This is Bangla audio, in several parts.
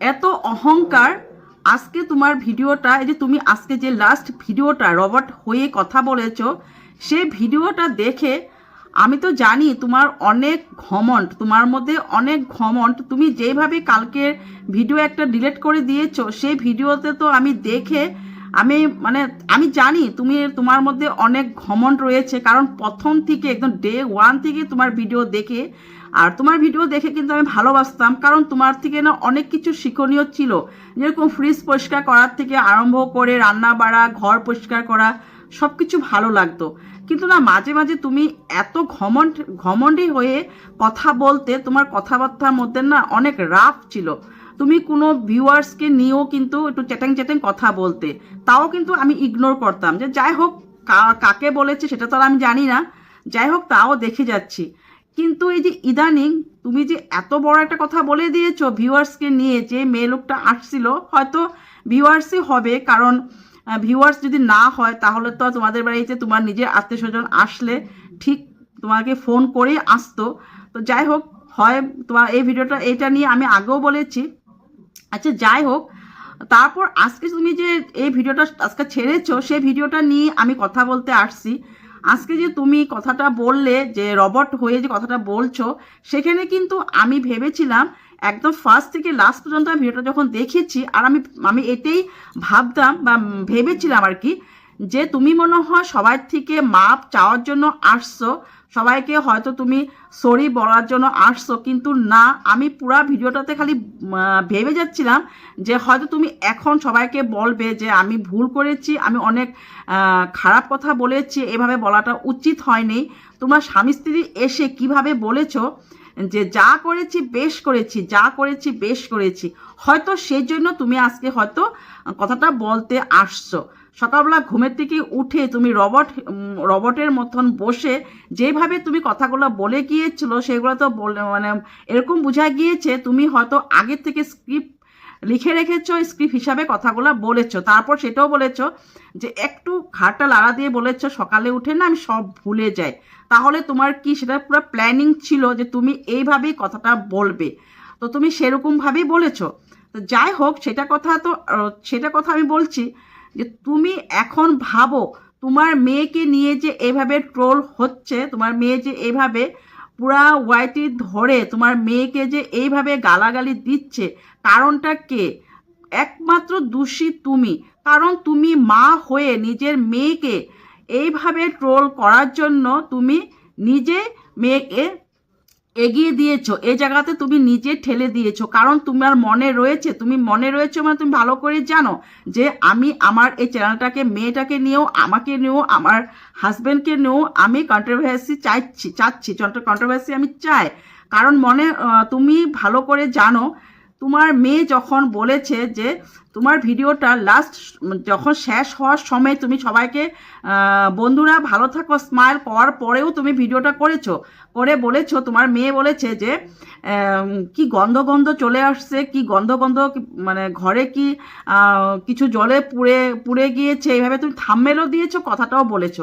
এত অহংকার, আজকে তোমার ভিডিওটা, এই যে তুমি আজকে যে লাস্ট ভিডিওটা রবার্ট হয়ে কথা বলেছ, সেই ভিডিওটা দেখে আমি তো জানি তোমার অনেক ঘমন্ড তোমার মধ্যে অনেক ঘমন্ড তুমি যেভাবে কালকের ভিডিও একটা ডিলেট করে দিয়েছ, সেই ভিডিওতে তো আমি দেখে আমি মানে আমি জানি তুমি তোমার মধ্যে অনেক ঘমন্ড রয়েছে, কারণ প্রথম থেকে একদম ডে ওয়ান থেকে তোমার ভিডিও দেখে, আর তোমার ভিডিও দেখে কিন্তু আমি ভালোবাসতাম, কারণ তোমার থেকে না অনেক কিছু শিক্ষণীয় ছিল। যেরকম ফ্রিজ পরিষ্কার করার থেকে আরম্ভ করে রান্না বাড়া, ঘর পরিষ্কার করা সব কিছু ভালো লাগতো। কিন্তু না, মাঝে মাঝে তুমি এত ঘমন্ড ঘমন্ডি হয়ে কথা বলতে, তোমার কথাবার্তার মধ্যে না অনেক রাফ ছিল। তুমি কোনো ভিউয়ার্সকে নিয়েও কিন্তু একটু চ্যাটাং চ্যাটাং কথা বলতে। তাও কিন্তু আমি ইগনোর করতাম যে যাই হোক কাকে বলেছে সেটা তো আর আমি জানি না। যাই হোক, তাও দেখে যাচ্ছি। কিন্তু এই যে ইদানিং তুমি যে এত বড় একটা কথা বলে দিয়েছ ভিউয়ার্সকে নিয়ে যে মেয়ে লোকটা আসছিল, হয়তো ভিউয়ার্সই হবে। কারণ ভিউয়ার্স যদি না হয়, তাহলে তো তোমাদের বাড়িতে তোমার নিজের আত্মীয় স্বজন আসলে ঠিক তোমাকে ফোন করেই আসতো। তো যাই হোক, হয় তোমার এই ভিডিওটা এটা নিয়ে আমি আগেও বলেছি। আচ্ছা যাই হোক, তারপর আজকে তুমি যে এই ভিডিওটা আজকে ছেড়েছ, সেই ভিডিওটা নিয়ে আমি কথা বলতে আসছি। আজকে যে তুমি কথাটা বললে, যে রবট হয়ে যে কথাটা বলছো, সেখানে কিন্তু আমি ভেবেছিলাম একদম ফার্স্ট থেকে লাস্ট পর্যন্ত ভিডিওটা যখন দেখেছি, আর আমি আমি এটাই ভাবতাম বা ভেবেছিলাম আর কি যে তুমি মনে হয় সবার থেকে মাপ চাওয়ার জন্য আসছো, সবাইকে হয়তো তুমি সরি বলার জন্য আসছো, কিন্তু না, আমি পুরা ভিডিওটাতে খালি ভেবে যাচ্ছিলাম যে হয়তো তুমি এখন সবাইকে বলবে যে আমি ভুল করেছি, আমি অনেক খারাপ কথা বলেছি, এভাবে বলাটা উচিত হয়নি। তোমার স্বামী স্ত্রী এসে কীভাবে বলেছ যে যা করেছি বেশ করেছি, যা করেছি বেশ করেছি, হয়তো সেই জন্য তুমি আজকে হয়তো কথাটা বলতে আসছো। সকালবেলা ঘুমের থেকে উঠে তুমি রবট রবটের মতন বসে যেভাবে তুমি কথাগুলো বলে গিয়েছিল সেগুলো তো বলে মানে এরকম বোঝা গিয়েছে তুমি হয়তো আগের থেকে স্ক্রিপ্ট লিখে রেখেছো, স্ক্রিপ্ট হিসাবে কথাগুলো বলেছ। তারপর সেটাও বলেছ যে একটু ঘাটটা লাড়া দিয়ে বলেছ, সকালে উঠে না আমি সব ভুলে যাই। তাহলে তোমার কি সেটা পুরো প্ল্যানিং ছিল যে তুমি এইভাবেই কথাটা বলবে? তো তুমি সেরকমভাবেই বলেছ। তো যাই হোক, সেটা কথা তো, সেটা কথা আমি বলছি। যে তুমি এখন ভাবো, তোমার মেয়েকে নিয়ে যে এভাবে ট্রোল হচ্ছে, তোমার মেয়ে যে এইভাবে পুরা ওয়াইটি ধরে, তোমার মেয়েকে যে এইভাবে গালাগালি দিচ্ছে, কারণটা কে? একমাত্র দোষী তুমি। কারণ তুমি মা হয়ে নিজের মেয়েকে এইভাবে ট্রোল করার জন্য তুমি নিজে মেয়েকে এগিয়ে দিয়েছ, এ জায়গাতে তুমি নিজে ঠেলে দিয়েছ। কারণ তোমার মনে রয়েছে, তুমি মনে রয়েছে মানে তুমি ভালো করে জানো যে আমি আমার এই চ্যানেলটাকে, মেয়েটাকে নিয়েও, আমাকে নিয়েও, আমার হাজব্যান্ডকে নিয়েও আমি কন্ট্রোভার্সি চাইছি, চাচ্ছি কন্ট্রোভার্সি আমি চাই। কারণ মনে তুমি ভালো করে জানো তোমার মেয়ে যখন বলেছে যে তোমার ভিডিওটা লাস্ট যখন শেষ হওয়ার সময় তুমি সবাইকে বন্ধুরা ভালো থাকো স্মাইল করার পরেও তুমি ভিডিওটা করেছ। করে বলেছ, তোমার মেয়ে বলেছে যে কি গন্ধ গন্ধ চলে আসছে, কি গন্ধ গন্ধ মানে ঘরে কি কিছু জলে পুড়ে পুড়ে গিয়েছে, এইভাবে তুমি থাম্মেলও দিয়েছ, কথাটাও বলেছ।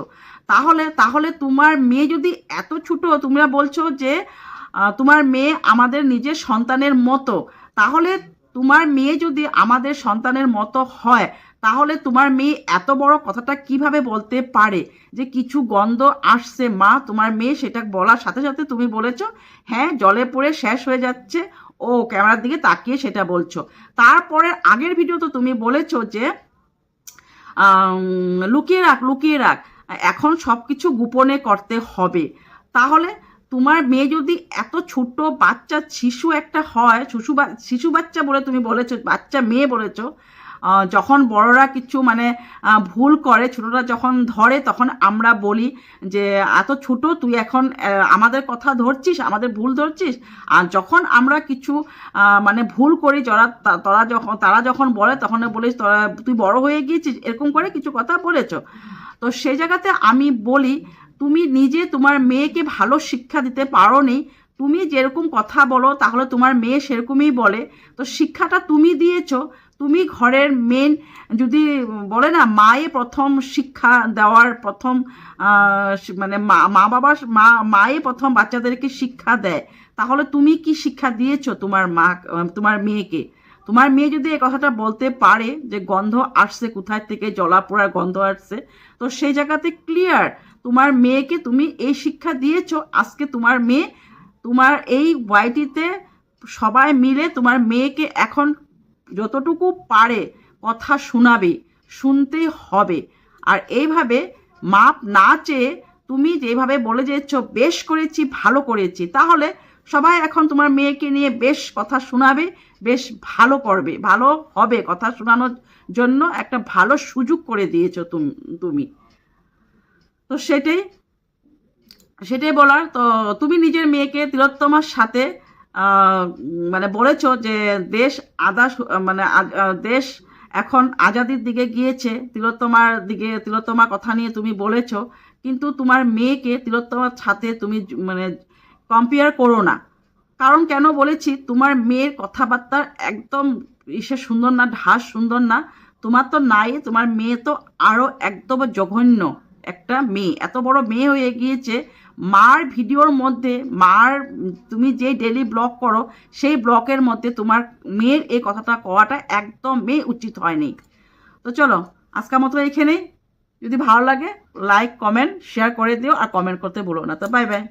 তাহলে তাহলে তোমার মেয়ে যদি এত ছোট, তোমরা বলছো যে তোমার মেয়ে আমাদের নিজের সন্তানের মতো তাহলে তোমার মেয়ে যদি আমাদের সন্তানের মতো হয়, তাহলে তোমার মেয়ে এত বড় কথাটা কীভাবে বলতে পারে? যে কিছু গন্ধ আসছে, মা, তোমার মেয়ে সেটা বলার সাথে সাথে তুমি বলেছ হ্যাঁ জলে পড়ে শেষ হয়ে যাচ্ছে। ও, ক্যামেরার দিকে তাকিয়ে সেটা বলছো। তারপরে আগের ভিডিও তো তুমি বলেছ যে লুকিয়ে রাখ লুকিয়ে রাখ। এখন সব কিছু গোপনে করতে হবে। তাহলে তোমার মেয়ে যদি এত ছোট বাচ্চা, শিশু একটা হয়, শিশু শিশু বাচ্চা বলে তুমি বলেছ, বাচ্চা মেয়ে বলেছ যখন বড়রা কিছু মানে ভুল করে, ছোটরা যখন ধরে, তখন আমরা বলি যে, এত ছোট, তুই এখন আমাদের কথা ধরছিস, আমাদের ভুল ধরছিস। আর যখন আমরা কিছু মানে ভুল করি, যারা তারা যখন তারা যখন বলে, তখন বলিস, তোরা, তুই বড় হয়ে গিয়েছিস, এরকম করে কিছু কথা বলেছ। তো সেই জায়গাতে আমি বলি তুমি নিজে তোমার মেয়েকে ভালো শিক্ষা দিতে পারো নি তুমি যেরকম কথা বলো তাহলে তোমার মেয়ে সেরকমই বলে। তো শিক্ষাটা তুমি দিয়েছ, তুমি ঘরের মেন যদি বলে না, মায়ে প্রথম শিক্ষা দেওয়ার প্রথম মানে মা বাবা, মা, মায়ে প্রথম বাচ্চাদেরকে শিক্ষা দেয়, তাহলে তুমি কি শিক্ষা দিয়েছ তোমার মা, তোমার মেয়েকে? তোমার মেয়ে যদি এই কথাটা বলতে পারে যে গন্ধ আসছে কোথায় থেকে জলা পোড়ার গন্ধ আসছে, তো সেই জায়গাতে ক্লিয়ার তোমার মেয়েকে তুমি এই শিক্ষা দিয়েছ, আজকে তোমার মেয়ে, তোমার এই ওয়াইটিতে সবাই মিলে তোমার মেয়েকে এখন যতটুকু পারে কথা শোনাবে, শুনতে হবে। আর এইভাবে মাপ না চেয়ে তুমি যেভাবে বলে যেছ বেশ করেছি, ভালো করেছি, তাহলে সবাই এখন তোমার মেয়েকে নিয়ে বেশ কথা শোনাবে, বেশ ভালো করবে, ভালো হবে কথা শোনানোর জন্য একটা ভালো সুযোগ করে দিয়েছ তুম- তুমি। তো সেটাই সেটাই বলার। তো তুমি নিজের মেয়েকে তিলোত্তমার সাথে মানে বলেছ যে দেশ আদা মানে দেশ এখন আজাদির দিকে গিয়েছে। তিলোত্তমার দিকে, তিলোত্তমার কথা নিয়ে তুমি বলেছ। কিন্তু তোমার মেয়েকে তিলোত্তমার সাথে তুমি মানে কম্পেয়ার করো না। কারণ কেন বলেছি, তোমার মেয়ের কথাবার্তা একদম ইসে সুন্দর না, ঢাস সুন্দর না। তোমার তো নাই, তোমার মেয়ে তো আরও একদম জঘন্য। একটা মেয়ে, এত বড় মেয়ে হয়ে গিয়েছে, মার ভিডিওর মধ্যে, মার, তুমি যে ডেলি ব্লগ করো, সেই ব্লগের মধ্যে তোমার মেয়ের এই কথাটা কওয়াটা একদম মেয়ে উচিত হয়নি। তো চলো, আজকের মতো এখানেই যদি ভালো লাগে লাইক কমেন্ট শেয়ার করে দিও আর কমেন্ট করতে বলো না। তো বাই বাই